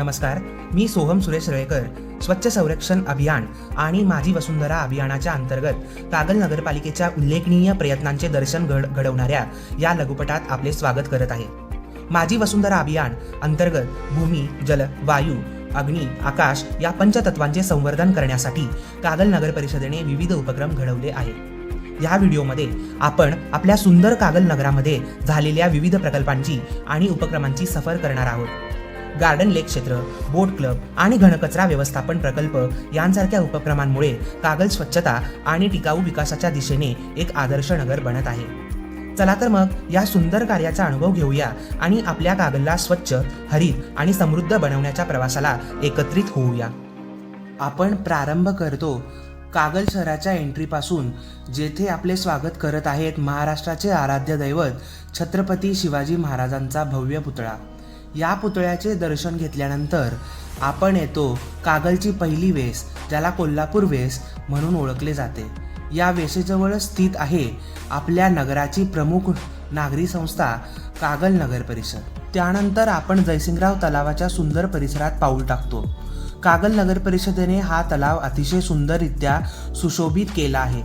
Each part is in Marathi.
नमस्कार मी सोहम सुरेश रेळकर स्वच्छ संरक्षण अभियान आणि माझी वसुंधरा अभियानाच्या अंतर्गत कागल नगरपालिकेच्या उल्लेखनीय प्रयत्नांचे दर्शन घड घडवणाऱ्या या लघुपटात आपले स्वागत करत आहे. माझी वसुंधरा अभियान अंतर्गत भूमी जल वायू अग्नी आकाश या पंचतत्वांचे संवर्धन करण्यासाठी कागल नगर परिषदेने विविध उपक्रम घडवले आहेत. या व्हिडिओमध्ये आपण आपल्या सुंदर कागल नगरामध्ये झालेल्या विविध प्रकल्पांची आणि उपक्रमांची सफर करणार आहोत. गार्डन लेक क्षेत्र बोट क्लब आणि घनकचरा व्यवस्थापन प्रकल्प यांसारख्या उपक्रमांमुळे कागल स्वच्छता आणि टिकाऊ विकासाच्या दिशेने एक आदर्श नगर बनत आहे. चला तर मग या सुंदर कार्याचा अनुभव घेऊया आणि आपल्या कागलला स्वच्छ हरित आणि समृद्ध बनवण्याच्या प्रवासाला एकत्रित होऊया. आपण प्रारंभ करतो कागल शहराच्या एंट्रीपासून जेथे आपले स्वागत करत आहेत महाराष्ट्राचे आराध्य दैवत छत्रपती शिवाजी महाराजांचा भव्य पुतळा. या पुतळ्याचे दर्शन घेतल्यानंतर आपण येतो कागलची पहिली वेस ज्याला कोल्हापूर वेस म्हणून ओळखले जाते. या वेशेजवळ स्थित आहे आपल्या नगराची प्रमुख नागरी संस्था कागल नगर परिषद. त्यानंतर आपण जयसिंगराव तलावाच्या सुंदर परिसरात पाऊल टाकतो. कागल नगर परिषदेने हा तलाव अतिशय सुंदररित्या सुशोभित केला आहे.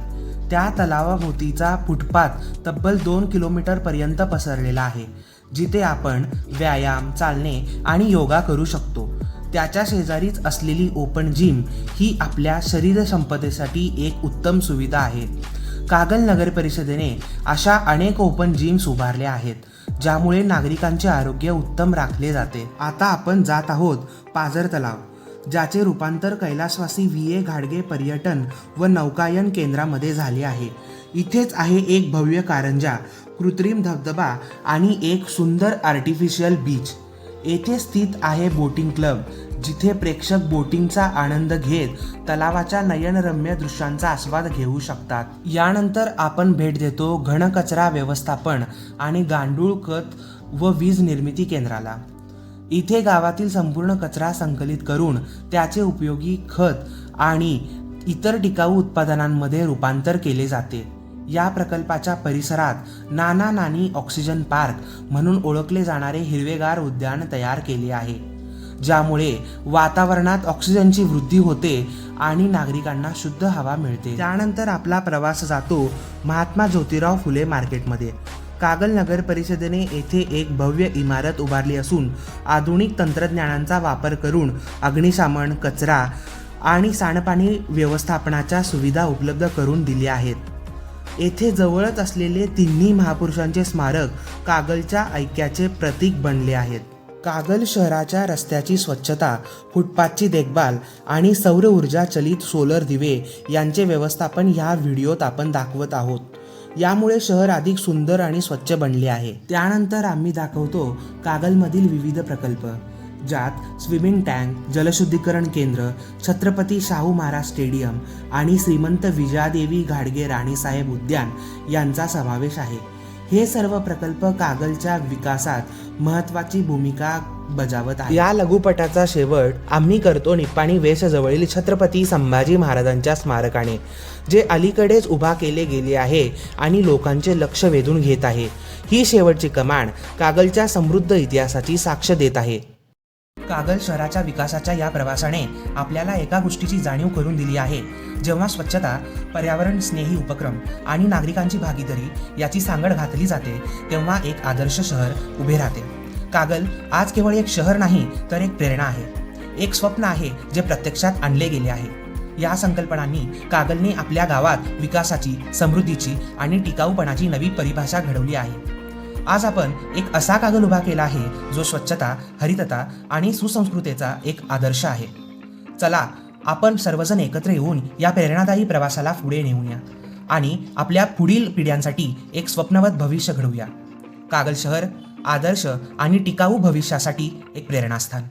त्या तलावाभोवतीचा फुटपाथ तब्बल दोन किलोमीटर पर्यंत पसरलेला आहे. जिथे आपण व्यायाम चालणे आणि योगा करू शकतो. त्याच्या शेजारीच असलेली ओपन जिम ही आपल्या शरीर संपदेसाठी एक उत्तम सुविधा आहे. कागल नगर परिषदेने अशा अनेक ओपन जिम्स उभारल्या आहेत ज्यामुळे नागरिकांचे आरोग्य उत्तम राखले जाते. आता आपण जात आहोत पाझर तलाव ज्याचे रूपांतर कैलासवासी व्ही. ए. घाडगे पर्यटन व नौकायन केंद्रामध्ये झाले आहे. इथेच आहे एक भव्य कारंजा कृत्रिम धबधबा आणि एक सुंदर आर्टिफिशियल बीच येथे स्थित आहे बोटिंग क्लब जिथे प्रेक्षक बोटिंगचा आनंद घेत तलावाच्या नयनरम्य दृश्यांचा आस्वाद घेऊ शकतात. यानंतर आपण भेट देतो घनकचरा व्यवस्थापन आणि गांडूळ खत व वीज निर्मिती केंद्राला. इथे गावातील संपूर्ण कचरा संकलित करून त्याचे उपयोगी खत आणि इतर टिकाऊ उत्पादनांमध्ये रूपांतर केले जाते. या प्रकल्पाच्या परिसरात नाना नानी ऑक्सिजन पार्क म्हणून ओळखले जाणारे हिरवेगार उद्यान तयार केले आहे. ज्यामुळे वातावरणात ऑक्सिजनची वृद्धी होते आणि नागरिकांना शुद्ध हवा मिळते. त्यानंतर आपला प्रवास जातो महात्मा ज्योतिराव फुले मार्केटमध्ये. कागल नगर परिषदेने येथे एक भव्य इमारत उभारली असून आधुनिक तंत्रज्ञानांचा वापर करून अग्निशामन कचरा आणि सांडपाणी व्यवस्थापनाच्या सुविधा उपलब्ध करून दिल्या आहेत. येथे जवळच असलेले तिन्ही महापुरुषांचे स्मारक कागलच्या ऐक्याचे प्रतीक बनले आहेत. कागल शहराच्या रस्त्याची स्वच्छता फुटपाथची देखभाल आणि सौर ऊर्जा चलित सोलर दिवे यांचे व्यवस्थापन ह्या व्हिडिओत आपण दाखवत आहोत. यामुळे शहर अधिक सुंदर आणि स्वच्छ बनले आहे. त्यानंतर आम्ही दाखवतो कागलमधील विविध प्रकल्प. ज्यात स्विमिंग टँक जलशुद्धीकरण केंद्र छत्रपती शाहू महाराज स्टेडियम आणि श्रीमंत विजयादेवी घाडगे राणीसाहेब उद्यान यांचा समावेश आहे. हे सर्व प्रकल्प कागलच्या विकासात महत्वाची भूमिका बजावत आहे या लघुपटाचा शेवट आम्ही करतो निप्पाणी वेशजवळील छत्रपती संभाजी महाराजांच्या स्मारकाने जे अलीकडेच उभा केले गेले आहे आणि लोकांचे लक्ष वेधून घेत आहे. ही शेवटची कमांड कागलच्या समृद्ध इतिहासाची साक्ष देत आहे. कागल शहराच्या विकासाच्या या प्रवासाने आपल्याला एका गोष्टीची जाणीव करून दिली आहे. जेव्हा स्वच्छता पर्यावरण स्नेही उपक्रम आणि नागरिकांची भागीदारी याची सांगड घातली जाते तेव्हा एक आदर्श शहर उभे राहते. कागल आज केवळ एक शहर नाही तर एक प्रेरणा आहे. एक स्वप्न आहे जे प्रत्यक्षात आणले गेले आहे. या संकल्पनांनी कागलने आपल्या गावात विकासाची समृद्धीची आणि टिकाऊपणाची नवी परिभाषा घडवली आहे. आज आपण एक असा कागल उभा केला आहे जो स्वच्छता हरितता आणि सुसंस्कृतेचा एक आदर्श आहे. चला आपण सर्वजण एकत्र येऊन या प्रेरणादायी प्रवासाला पुढे नेऊया आणि आपल्या पुढील पिढ्यांसाठी एक स्वप्नवत भविष्य घडवूया. कागल शहर आदर्श आणि टिकाऊ भविष्यासाठी एक प्रेरणास्थान.